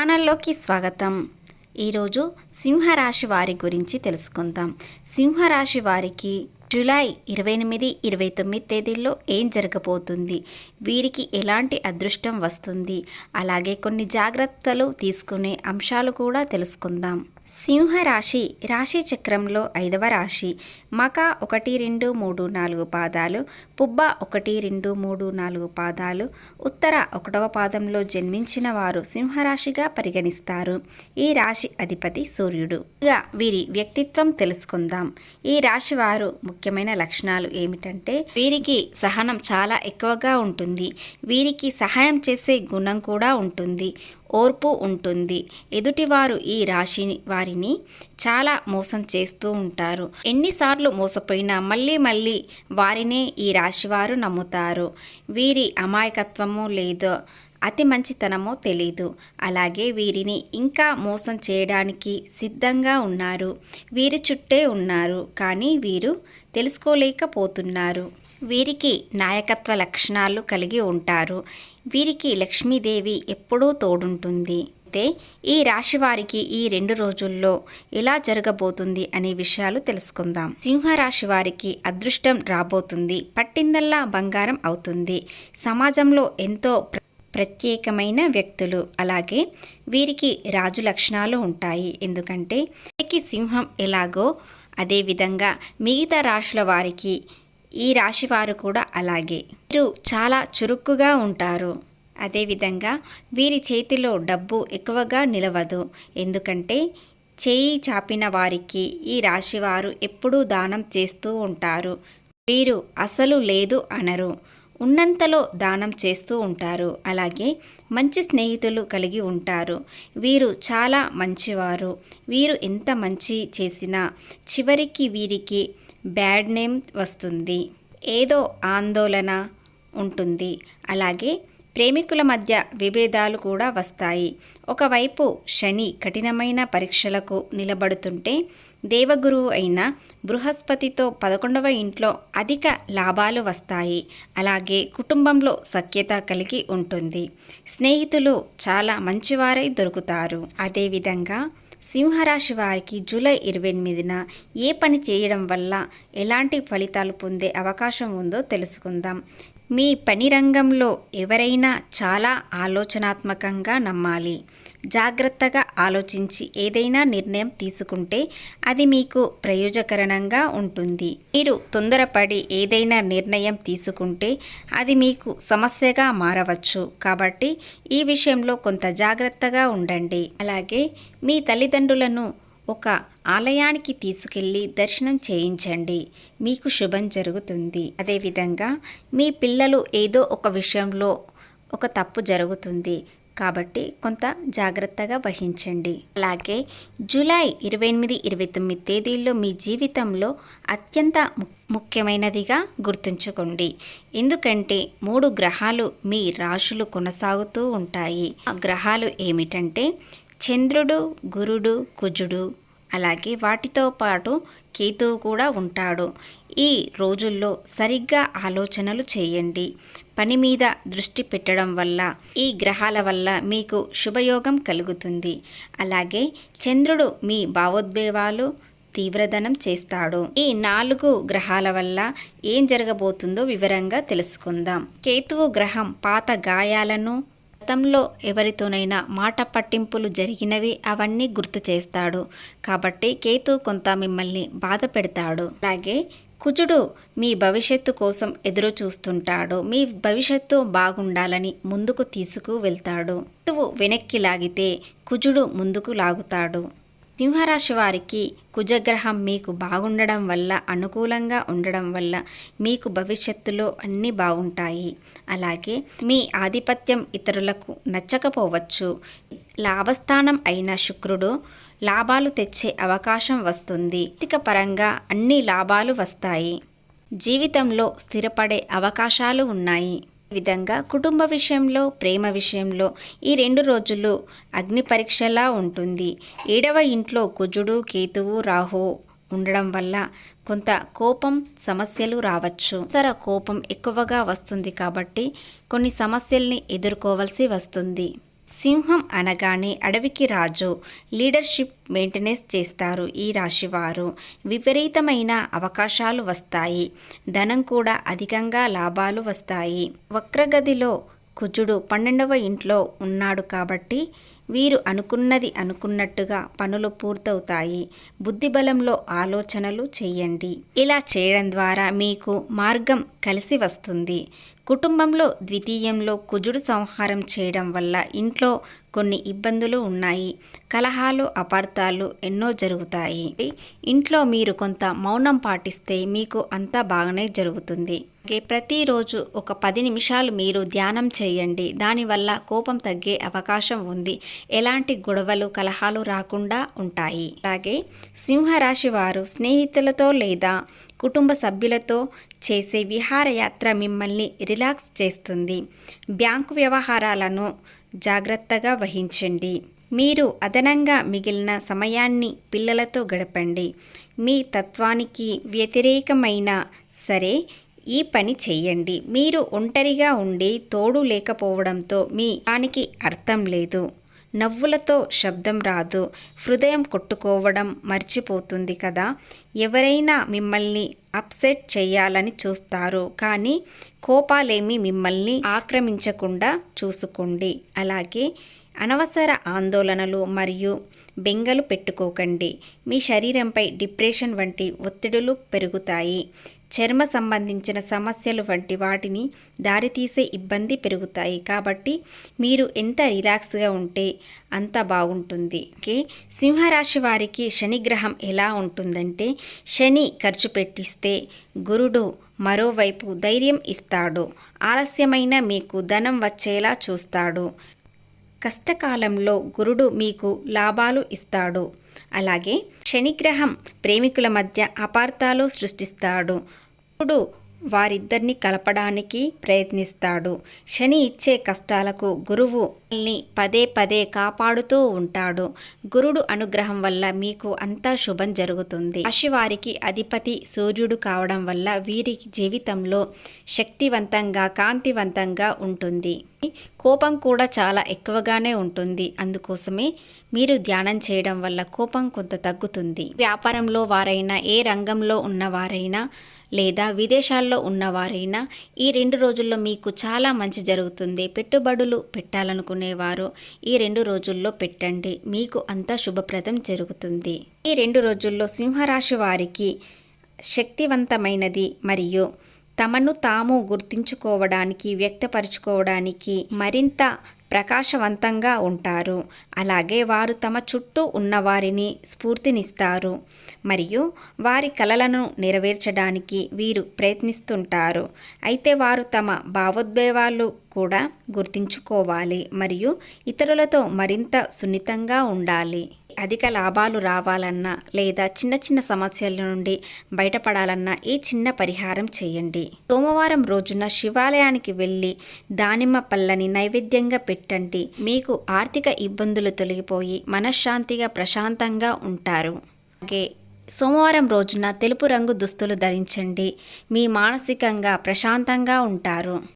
ఛానల్లోకి స్వాగతం. ఈరోజు సింహరాశి వారి గురించి తెలుసుకుందాం. సింహరాశి వారికి జూలై ఇరవై ఎనిమిది ఇరవై తొమ్మిది తేదీల్లో ఏం జరగబోతుంది? వీరికి ఎలాంటి అదృష్టం వస్తుంది? అలాగే కొన్ని జాగ్రత్తలు తీసుకునే అంశాలు కూడా తెలుసుకుందాం. సింహరాశి రాశి చక్రంలో ఐదవ రాశి. మక ఒకటి రెండు మూడు నాలుగు పాదాలు పుబ్బ ఒకటి రెండు మూడు నాలుగు పాదాలు ఉత్తర ఒకటవ పాదంలో జన్మించిన వారు సింహరాశిగా పరిగణిస్తారు. ఈ రాశి అధిపతి సూర్యుడు. ఇక వీరి వ్యక్తిత్వం తెలుసుకుందాం. ఈ రాశి వారు ముఖ్యమైన లక్షణాలు ఏమిటంటే వీరికి సహనం చాలా ఎక్కువగా ఉంటుంది. వీరికి సహాయం చేసే గుణం కూడా ఉంటుంది. ఓర్పు ఉంటుంది. ఎదుటివారు ఈ రాశి వారిని చాలా మోసం చేస్తూ ఉంటారు. ఎన్నిసార్లు మోసపోయినా మళ్ళీ మళ్ళీ వారినే ఈ రాశివారు నమ్ముతారు. వీరి అమాయకత్వము లేదో అతి మంచితనమో తెలీదు. అలాగే వీరిని ఇంకా మోసం చేయడానికి సిద్ధంగా ఉన్నారు. వీరి చుట్టే ఉన్నారు. కానీ వీరు తెలుసుకోలేకపోతున్నారు. వీరికి నాయకత్వ లక్షణాలు కలిగి ఉంటారు. వీరికి లక్ష్మీదేవి ఎప్పుడూ తోడుంటుంది. అయితే ఈ రాశి వారికి ఈ రెండు రోజుల్లో ఎలా జరగబోతుంది అనే విషయాలు తెలుసుకుందాం. సింహరాశి వారికి అదృష్టం రాబోతుంది. పట్టిందల్లా బంగారం అవుతుంది. సమాజంలో ఎంతో ప్రత్యేకమైన వ్యక్తులు అలాగే వీరికి రాజు లక్షణాలు ఉంటాయి. ఎందుకంటే వీరికి సింహం ఎలాగో అదేవిధంగా మిగతా రాశుల వారికి ఈ రాశివారు కూడా అలాగే. వీరు చాలా చురుకుగా ఉంటారు. అదేవిధంగా వీరి చేతిలో డబ్బు ఎక్కువగా నిలవదు. ఎందుకంటే చేయి చాపిన వారికి ఈ రాశివారు ఎప్పుడూ దానం చేస్తూ ఉంటారు. వీరు అసలు లేదు అనరు. ఉన్నంతలో దానం చేస్తూ ఉంటారు. అలాగే మంచి స్నేహితులు కలిగి ఉంటారు. వీరు చాలా మంచివారు. వీరు ఎంత మంచి చేసినా చివరికి వీరికి బ్యాడ్ నేమ్ వస్తుంది. ఏదో ఆందోళన ఉంటుంది. అలాగే ప్రేమికుల మధ్య విభేదాలు కూడా వస్తాయి. ఒకవైపు శని కఠినమైన పరీక్షలకు నిలబడుతుంటే దేవగురువు అయిన బృహస్పతితో పదకొండవ ఇంట్లో అధిక లాభాలు వస్తాయి. అలాగే కుటుంబంలో సఖ్యత కలిగి ఉంటుంది. స్నేహితులు చాలా మంచివారై దొరుకుతారు. అదేవిధంగా సింహరాశి వారికి జూలై ఇరవై ఎనిమిదిన ఏ పని చేయడం వల్ల ఎలాంటి ఫలితాలు పొందే అవకాశం ఉందో తెలుసుకుందాం. మీ పని రంగంలో ఎవరైనా చాలా ఆలోచనాత్మకంగా నమ్మాలి. జాగ్రత్తగా ఆలోచించి ఏదైనా నిర్ణయం తీసుకుంటే అది మీకు ప్రయోజకరంగా ఉంటుంది. మీరు తొందరపడి ఏదైనా నిర్ణయం తీసుకుంటే అది మీకు సమస్యగా మారవచ్చు. కాబట్టి ఈ విషయంలో కొంత జాగ్రత్తగా ఉండండి. అలాగే మీ తల్లిదండ్రులను ఒక ఆలయానికి తీసుకెళ్ళి దర్శనం చేయించండి. మీకు శుభం జరుగుతుంది. అదేవిధంగా మీ పిల్లలు ఏదో ఒక విషయంలో ఒక తప్పు జరుగుతుంది. కాబట్టి కొంత జాగ్రత్తగా వహించండి. అలాగే జూలై ఇరవై ఎనిమిది ఇరవై తొమ్మిది తేదీల్లో మీ జీవితంలో అత్యంత ము- ముఖ్యమైనదిగా గుర్తుంచుకోండి. ఎందుకంటే మూడు గ్రహాలు మీ రాశులు కొనసాగుతూ ఉంటాయి. ఆ గ్రహాలు ఏమిటంటే చంద్రుడు గురుడు కుజుడు. అలాగే వాటితో పాటు కేతువు కూడా ఉంటాడు. ఈ రోజుల్లో సరిగ్గా ఆలోచనలు చేయండి. పని మీద దృష్టి పెట్టడం వల్ల ఈ గ్రహాల వల్ల మీకు శుభయోగం కలుగుతుంది. అలాగే చంద్రుడు మీ భావోద్వేగాలు తీవ్రదనం చేస్తాడు. ఈ నాలుగు గ్రహాల వల్ల ఏం జరగబోతుందో వివరంగా తెలుసుకుందాం. కేతువు గ్రహం పాత గాయాలను గతంలో ఎవరితోనైనా మాట పట్టింపులు జరిగినవి అవన్నీ గుర్తు చేస్తాడు. కాబట్టి కేతు కొంత మిమ్మల్ని బాధ పెడతాడు. అలాగే కుజుడు మీ భవిష్యత్తు కోసం ఎదురు చూస్తుంటాడు మీ భవిష్యత్తు బాగుండాలని ముందుకు తీసుకు వెళ్తాడు. కేతువు వెనక్కి లాగితే కుజుడు ముందుకు లాగుతాడు. సింహరాశి వారికి కుజగ్రహం మీకు బాగుండడం వల్ల అనుకూలంగా ఉండడం వల్ల మీకు భవిష్యత్తులో అన్నీ బాగుంటాయి. అలాగే మీ ఆధిపత్యం ఇతరులకు నచ్చకపోవచ్చు. లాభస్థానం అయిన శుక్రుడు లాభాలు తెచ్చే అవకాశం వస్తుంది. ఆర్థిక పరంగా అన్ని లాభాలు వస్తాయి. జీవితంలో స్థిరపడే అవకాశాలు ఉన్నాయి. విధంగా కుటుంబ విషయంలో ప్రేమ విషయంలో ఈ రెండు రోజులు అగ్ని పరీక్షలా ఉంటుంది. ఏడవ ఇంట్లో కుజుడు కేతువు రాహు ఉండడం వల్ల కొంత కోపం సమస్యలు రావచ్చు. సర కోపం ఎక్కువగా వస్తుంది కాబట్టి కొన్ని సమస్యల్ని ఎదుర్కోవాల్సి వస్తుంది. సింహం అనగానే అడవికి రాజు. లీడర్షిప్ మెయింటెనెన్స్ చేస్తారు ఈ రాశివారు. విపరీతమైన అవకాశాలు వస్తాయి. ధనం కూడా అధికంగా లాభాలు వస్తాయి. వక్రగదిలో కుజుడు పన్నెండవ ఇంట్లో ఉన్నాడు కాబట్టి వీరు అనుకున్నది అనుకున్నట్టుగా పనులు పూర్తవుతాయి. బుద్ధిబలంలో ఆలోచనలు చేయండి. ఇలా చేయడం ద్వారా మీకు మార్గం కలిసి వస్తుంది. కుటుంబంలో ద్వితీయంలో కుజుడు సంహారం చేయడం వల్ల ఇంట్లో కొన్ని ఇబ్బందులు ఉన్నాయి. కలహాలు అపార్థాలు ఎన్నో జరుగుతాయి. ఇంట్లో మీరు కొంత మౌనం పాటిస్తే మీకు అంతా బాగానే జరుగుతుంది. ప్రతిరోజు ఒక పది నిమిషాలు మీరు ధ్యానం చేయండి. దానివల్ల కోపం తగ్గే అవకాశం ఉంది. ఎలాంటి గొడవలు కలహాలు రాకుండా ఉంటాయి. అలాగే సింహరాశి వారు స్నేహితులతో లేదా కుటుంబ సభ్యులతో చేసే విహారయాత్ర మిమ్మల్ని రిలాక్స్ చేస్తుంది. బ్యాంకు వ్యవహారాలను జాగ్రత్తగా వహించండి. మీరు అదనంగా మిగిలిన సమయాన్ని పిల్లలతో గడపండి. మీ తత్వానికి వ్యతిరేకమైన సరే ఈ పని చేయండి. మీరు ఒంటరిగా ఉండి తోడు లేకపోవడంతో మీ దానికి అర్థం లేదు. నవ్వులతో శబ్దం రాదు. హృదయం కొట్టుకోవడం మర్చిపోతుంది కదా. ఎవరైనా మిమ్మల్ని అప్సెట్ చేయాలని చూస్తారు. కానీ కోపాలేమి మిమ్మల్ని ఆక్రమించకుండా చూసుకోండి. అలాగే అనవసర ఆందోళనలు మరియు బెంగలు పెట్టుకోకండి. మీ శరీరంపై డిప్రెషన్ వంటి ఒత్తిడులు పెరుగుతాయి. చర్మ సంబంధించిన సమస్యలు వంటి వాటిని దారితీసే ఇబ్బంది పెరుగుతాయి. కాబట్టి మీరు ఎంత రిలాక్స్గా ఉంటే అంత బాగుంటుంది. ఓకే? సింహరాశి వారికి శనిగ్రహం ఎలా ఉంటుందంటే శని ఖర్చు పెట్టిస్తే గురుడు మరోవైపు ధైర్యం ఇస్తాడు. ఆలస్యమైన మీకు ధనం వచ్చేలా చూస్తాడు. కష్టకాలంలో గురుడు మీకు లాభాలు ఇస్తాడు. అలాగే శనిగ్రహం ప్రేమికుల మధ్య అపార్థాలు సృష్టిస్తాడు. ఇప్పుడు వారిద్దరిని కలపడానికి ప్రయత్నిస్తాడు. శని ఇచ్చే కష్టాలకు గురువు పదే పదే కాపాడుతూ ఉంటాడు. గురుడు అనుగ్రహం వల్ల మీకు అంతా శుభం జరుగుతుంది. రాశివారికి అధిపతి సూర్యుడు కావడం వల్ల వీరి జీవితంలో శక్తివంతంగా కాంతివంతంగా ఉంటుంది. కోపం కూడా చాలా ఎక్కువగానే ఉంటుంది. అందుకోసమే మీరు ధ్యానం చేయడం వల్ల కోపం కొంత తగ్గుతుంది. వ్యాపారంలో వారైనా ఏ రంగంలో ఉన్నవారైనా లేదా విదేశాల్లో ఉన్నవారైనా ఈ రెండు రోజుల్లో మీకు చాలా మంచి జరుగుతుంది. పెట్టుబడులు పెట్టాలనుకునేవారు ఈ రెండు రోజుల్లో పెట్టండి. మీకు అంతా శుభప్రదం జరుగుతుంది. ఈ రెండు రోజుల్లో సింహరాశి వారికి శక్తివంతమైనది మరియు తమను తాము గుర్తించుకోవడానికి వ్యక్తపరుచుకోవడానికి మరింత ప్రకాశవంతంగా ఉంటారు. అలాగే వారు తమ చుట్టూ ఉన్నవారిని స్ఫూర్తినిస్తారు. మరియు వారి కలలను నెరవేర్చడానికి వీరు ప్రయత్నిస్తుంటారు. అయితే వారు తమ భావోద్వేగాలు కూడా గుర్తించుకోవాలి. మరియు ఇతరులతో మరింత సున్నితంగా ఉండాలి. అధిక లాభాలు రావాలన్నా లేదా చిన్న చిన్న సమస్యల నుండి బయటపడాలన్నా ఈ చిన్న పరిహారం చేయండి. సోమవారం రోజున శివాలయానికి వెళ్ళి దానిమ్మ పళ్ళని నైవేద్యంగా పెట్టండి. మీకు ఆర్థిక ఇబ్బందులు తొలగిపోయి మనశ్శాంతిగా ప్రశాంతంగా ఉంటారు. అలాగే సోమవారం రోజున తెలుపు రంగు దుస్తులు ధరించండి. మీ మానసికంగా ప్రశాంతంగా ఉంటారు.